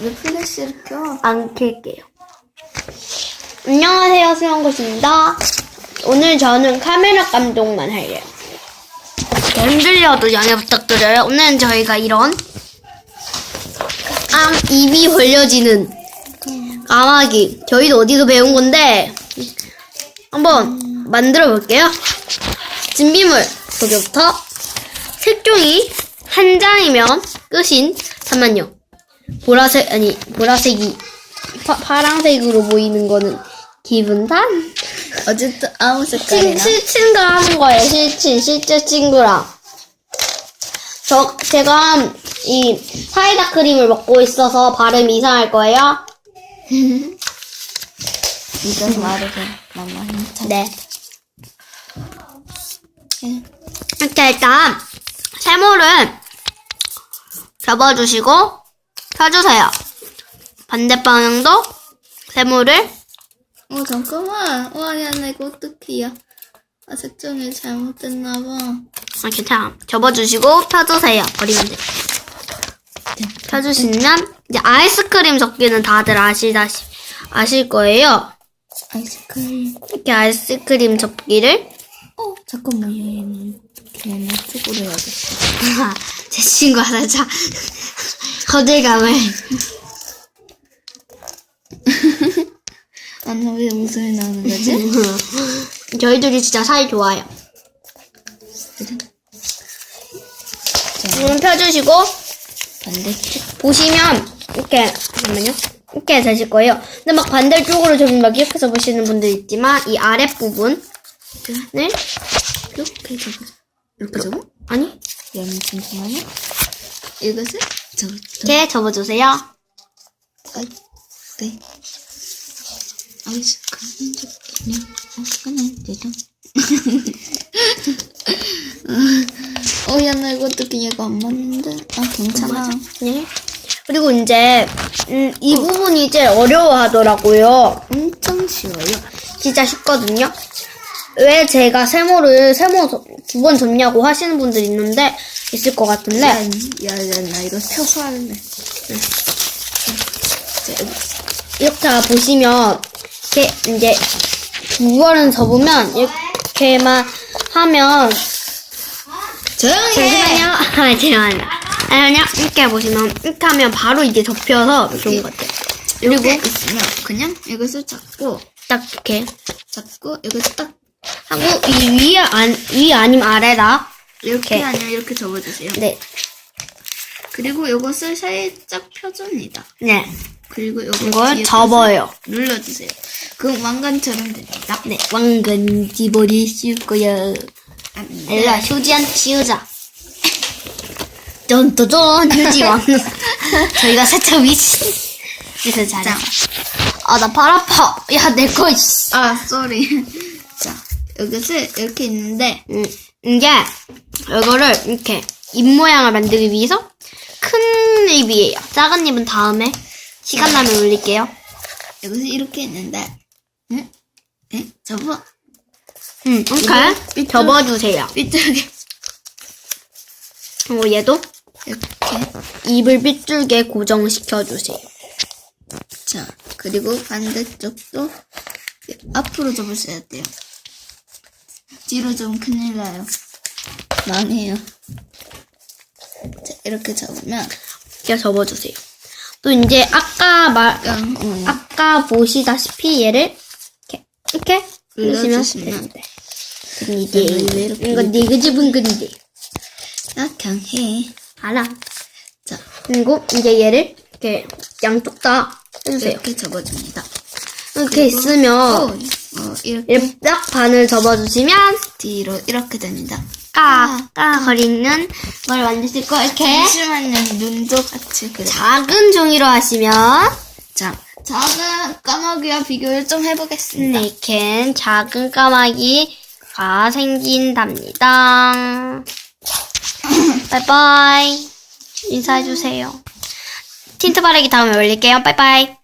왜 플래시를 켜? 안 켤게요. 안녕하세요, 수영고입니다. 오늘 저는 카메라 감독만 할래요. 흔들려도 양해 부탁드려요. 오늘은 저희가 이런 아, 입이 벌려지는 까마귀. 저희도 어디서 배운 건데 한번 만들어 볼게요. 준비물 소개부터 색종이 한 장이면 끝인 잠만요. 보라색 아니 보라색이 파, 파랑색으로 보이는 거는 기분 단? 어쨌든 아무 친, 색깔이나. 실친과 하는 거예요. 실친 실제 친구랑. 저 제가 이 사이다 크림을 먹고 있어서 발음이 이상할 거예요. 이거 말해서 만만히 참. 네. 이렇게 일단 세모를 접어주시고 펴주세요. 반대 방향도 세모를 어 잠깐만. 와, 야, 나 이거 어떡해야. 아, 색종이 잘못됐나봐. 아, 괜찮아. 접어주시고 펴주세요. 버리면 돼. 펴주시면 이제 아이스크림 접기는 다들 아시다시 아실 거예요. 아이스크림. 이렇게 아이스크림 접기를 어, 잠깐만, 얘는. 이쪽으로 해야겠어. 제 친구가 살짝 거들감을 아, 나왜 웃음이 나오는 거지? 저희들이 진짜 사이 좋아요. 눈 펴주시고 반대쪽. 보시면 이렇게 잠깐만요. 이렇게 되실 거예요. 근데 막 반대쪽으로 좀 막 이렇게 접으시는 분들 있지만 이 아랫 부분을 이렇게 접어. 이렇게 접어? 아니 야, 잠깐만요. 이것을 이렇게 접어주세요. 아, 네. 아이스크림 접기는 아이스크림 되죠. 어, 야, 나 이거 어떻게 얘가 안 맞는데? 아, 괜찮아. 네. 그리고 이제 음, 이 부분이 제일 어려워하더라고요. 엄청 쉬워요. 진짜 쉽거든요. 왜 제가 세모를 세모 두 번 접냐고 하시는 분들 있는데 있을 것 같은데 야, 야, 야, 나 이거 여기. 이렇게 보시면 이렇게 이제 두 번은 접으면 이렇게만 하면 조용히 잠시만요. 아, 잠시만요. 아니요, 이렇게 보시면 이렇게 하면 바로 이게 접혀서 좋은 것 같아요. 그리고 있으면 그냥 이것을 잡고, 딱 이렇게 잡고, 이것을 딱 하고 이 위에 안, 위 아니면 아래다 이렇게 이렇게. 아니면 이렇게 접어주세요. 네, 그리고 이것을 살짝 펴줍니다. 네. 그리고 이거 이걸 뒤에 접어요. 눌러주세요. 그럼 왕관처럼 됩니다. 네, 왕건 뒤버리 씌울 거야. 안 엘라 돼. 휴지한 치우자. 쫀쫀쫀 휴지 왕. 저희가 살짝 위치. 그래서 잘해. 아, 나발 아파. 야, 내 거, 있어. 아, 쏘리. 자, 이것을 이렇게 있는데, 음, 이제, 이거를 이렇게 입 모양을 만들기 위해서 큰 입이에요. 작은 입은 다음에 시간 나면 올릴게요. 이것을 이렇게 있는데, 응? 응? 접어. 음, 이렇게 삐뚤- 접어주세요. 삐뚤게. 그리고 얘도 이렇게. 입을 삐뚤게 고정시켜주세요. 자, 그리고 반대쪽도 앞으로 접으셔야 돼요. 뒤로 좀 큰일 나요. 망해요. 자, 이렇게 접으면, 이렇게 접어주세요. 또 이제 아까 말, 응, 응. 아까 보시다시피 얘를 이렇게 이렇게 눌러주시면 되는데. 근데 왜 이렇게 이거 니그지분근데 약향해. 알아. 자, 그리고 이제 얘를 이렇게 양쪽 다 해주세요. 이렇게 접어줍니다. 이렇게 또, 있으면 어, 이렇게 이렇게 딱 반을 접어주시면 뒤로 이렇게 됩니다. 까까거리는 걸 만드실 거 이렇게 잠시만요. 눈도 같이 그래. 작은 종이로 하시면 자, 작은 까마귀와 비교를 좀 해보겠습니다. 이렇게 작은 까마귀가 생긴답니다. 바이바이. 인사해주세요. 틴트 바르기 다음에 올릴게요. 바이바이.